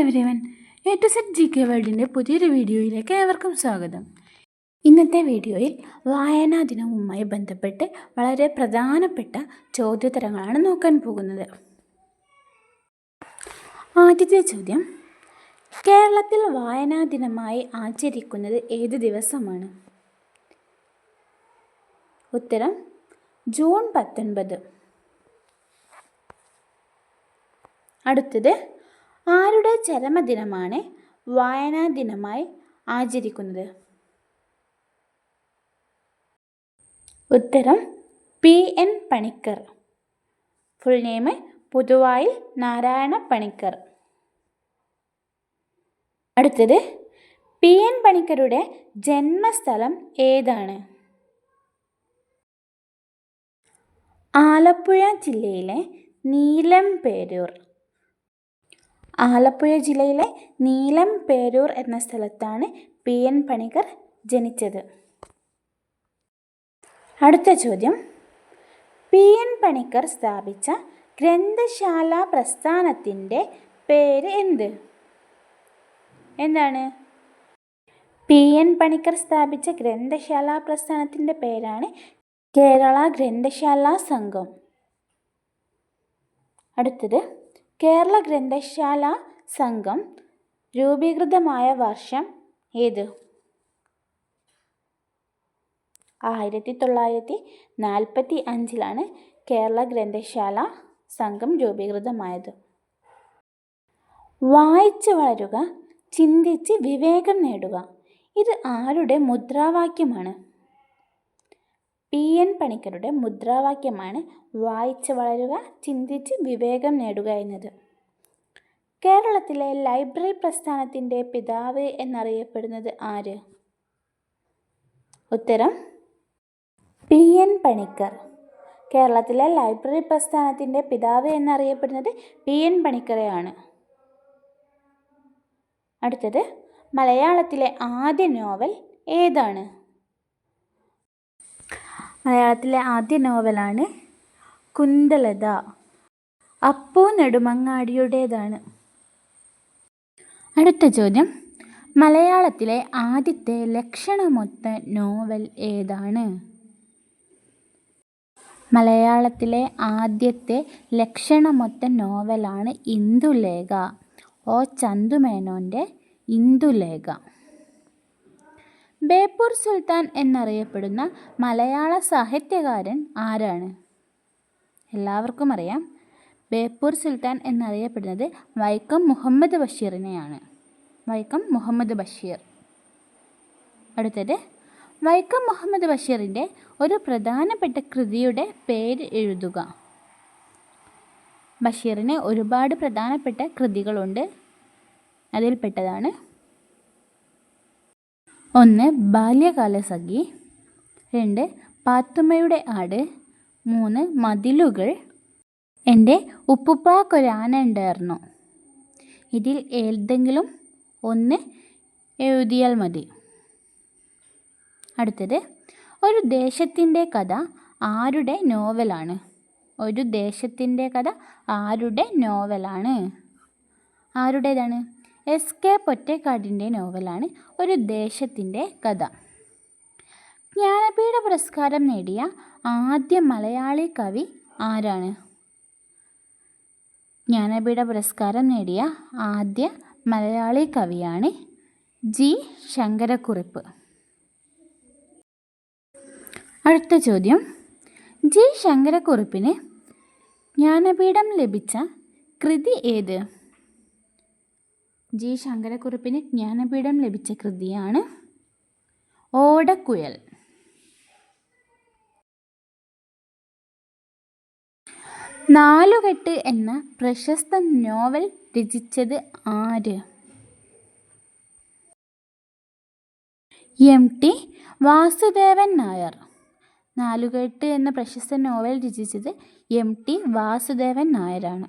Every one A to Z G K വേൾഡിന്റെ പുതിയൊരു വീഡിയോയിലേക്ക് ഏവർക്കും സ്വാഗതം. ഇന്നത്തെ വീഡിയോയിൽ വായനാ ദിനവുമായി ബന്ധപ്പെട്ട് വളരെ പ്രധാനപ്പെട്ട ചോദ്യോത്തരങ്ങളാണ് നോക്കാൻ പോകുന്നത്. ആദ്യത്തെ ചോദ്യം കേരളത്തിൽ വായനാ ദിനമായി ആചരിക്കുന്നത് ഏത് ദിവസമാണ്? ഉത്തരം ജൂൺ പത്തൊൻപത്. അടുത്തത് ആരുടെ ചരമദിനമാണ് വായനാ ദിനമായി ആചരിക്കുന്നത്? ഉത്തരം P. N. Panicker. Full name Puthuvayil Narayana Panicker. അടുത്തത് പി. എൻ. പണിക്കരുടെ ജന്മസ്ഥലം ഏതാണ്? ആലപ്പുഴ ജില്ലയിലെ നീലംപേരൂർ. ആലപ്പുഴ ജില്ലയിലെ നീലം പേരൂർ എന്ന സ്ഥലത്താണ് പി എൻ പണിക്കർ ജനിച്ചത്. അടുത്ത ചോദ്യം. പി എൻ പണിക്കർ സ്ഥാപിച്ച ഗ്രന്ഥശാല പ്രസ്ഥാനത്തിന്റെ പേര് എന്ത്? എന്താണ്? പി എൻ പണിക്കർ സ്ഥാപിച്ച ഗ്രന്ഥശാല പ്രസ്ഥാനത്തിന്റെ പേരാണ് കേരള ഗ്രന്ഥശാല സംഘം. അടുത്തത്. കേരള ഗ്രന്ഥശാല സംഘം രൂപീകൃതമായ വർഷം ഏത്? ആയിരത്തി തൊള്ളായിരത്തി നാൽപ്പത്തി അഞ്ചിലാണ് കേരള ഗ്രന്ഥശാല സംഘം രൂപീകൃതമായത്. വായിച്ച് വളരുക ചിന്തിച്ച് വിവേകം നേടുക ഇത് ആരുടെ മുദ്രാവാക്യമാണ്? പി എൻ പണിക്കരുടെ മുദ്രാവാക്യമാണ് വായിച്ച് വളരുക ചിന്തിച്ച് വിവേകം നേടുക എന്നത്. കേരളത്തിലെ ലൈബ്രറി പ്രസ്ഥാനത്തിന്റെ പിതാവ് എന്നറിയപ്പെടുന്നത് ആര്? ഉത്തരം പി എൻ പണിക്കർ. കേരളത്തിലെ ലൈബ്രറി പ്രസ്ഥാനത്തിന്റെ പിതാവ് എന്നറിയപ്പെടുന്നത് പി എൻ പണിക്കരെയാണ് അടുത്തത് മലയാളത്തിലെ ആദ്യ നോവൽ ഏതാണ്? മലയാളത്തിലെ ആദ്യ നോവലാണ് കുന്തലത. അപ്പൂ നെടുമങ്ങാടിയുടേതാണ്. അടുത്ത ചോദ്യം. മലയാളത്തിലെ ആദ്യത്തെ ലക്ഷണമൊത്ത നോവൽ ഏതാണ്? മലയാളത്തിലെ ആദ്യത്തെ ലക്ഷണമൊത്ത നോവലാണ് ഇന്ദുലേഖ. ഒ ചന്തുമേനോന്റെ ഇന്ദുലേഖ. ബേപ്പൂർ സുൽത്താൻ എന്നറിയപ്പെടുന്ന മലയാള സാഹിത്യകാരൻ ആരാണ്? എല്ലാവർക്കും അറിയാം. ബേപ്പൂർ സുൽത്താൻ എന്നറിയപ്പെടുന്നത് വൈക്കം മുഹമ്മദ് ബഷീറിനെയാണ്. വൈക്കം മുഹമ്മദ് ബഷീർ. അടുത്തത് വൈക്കം മുഹമ്മദ് ബഷീറിന്റെ ഒരു പ്രധാനപ്പെട്ട കൃതിയുടെ പേര് എഴുതുക. ബഷീറിന് ഒരുപാട് പ്രധാനപ്പെട്ട കൃതികളുണ്ട്. അതിൽപ്പെട്ടതാണ് ഒന്ന് ബാല്യകാലസഖി രണ്ട് പാത്തുമ്മയുടെ ആട്. മൂന്ന് മതിലുകൾ. എന്റെ ഉപ്പുപ്പാക്കൊരാനുണ്ടായിരുന്നു ഇതിൽ ഏതെങ്കിലും ഒന്ന് എഴുതിയാൽ മതി. അടുത്തത് ഒരു ദേശത്തിന്റെ കഥ ആരുടെ നോവലാണ്? ഒരു ദേശത്തിന്റെ കഥ ആരുടെ നോവലാണ്? ആരുടേതാണ്? എസ് കെ പൊറ്റക്കാടിന്റെ നോവലാണ് ഒരു ദേശത്തിന്റെ കഥ. ജ്ഞാനപീഠ പുരസ്കാരം നേടിയ ആദ്യ മലയാളി കവി ആരാണ്? ജ്ഞാനപീഠ പുരസ്കാരം നേടിയ ആദ്യ മലയാളി കവിയാണ് ജി. ശങ്കരക്കുറിപ്പ്. അടുത്ത ചോദ്യം. ജി. ശങ്കരക്കുറിപ്പിന് ജ്ഞാനപീഠം ലഭിച്ച കൃതി ഏത്? ജി ശങ്കരക്കുറിപ്പിന് ജ്ഞാനപീഠം ലഭിച്ച കൃതിയാണ് ഓടക്കുഴൽ നാലുകെട്ട് എന്ന പ്രശസ്ത നോവൽ രചിച്ചത് ആര്? എം. ടി. വാസുദേവൻ നായർ. നാലുകെട്ട് എന്ന പ്രശസ്ത നോവൽ രചിച്ചത് എം. ടി. വാസുദേവൻ നായരാണ്.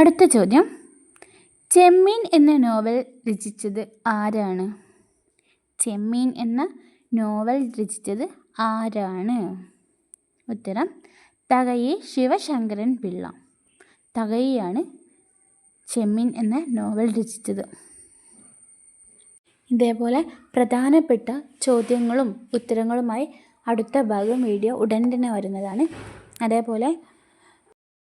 അടുത്ത ചോദ്യം. ചെമ്മീൻ എന്ന നോവൽ രചിച്ചത് ആരാണ്? ചെമ്മീൻ എന്ന നോവൽ രചിച്ചത് ആരാണ്? ഉത്തരം തകഴി ശിവശങ്കരൻ പിള്ള. തകഴിയാണ് ചെമ്മീൻ എന്ന നോവൽ രചിച്ചത്. ഇതേപോലെ പ്രധാനപ്പെട്ട ചോദ്യങ്ങളും ഉത്തരങ്ങളുമായി അടുത്ത ഭാഗം വീഡിയോ ഉടൻ തന്നെ വരുന്നതാണ്. അതേപോലെ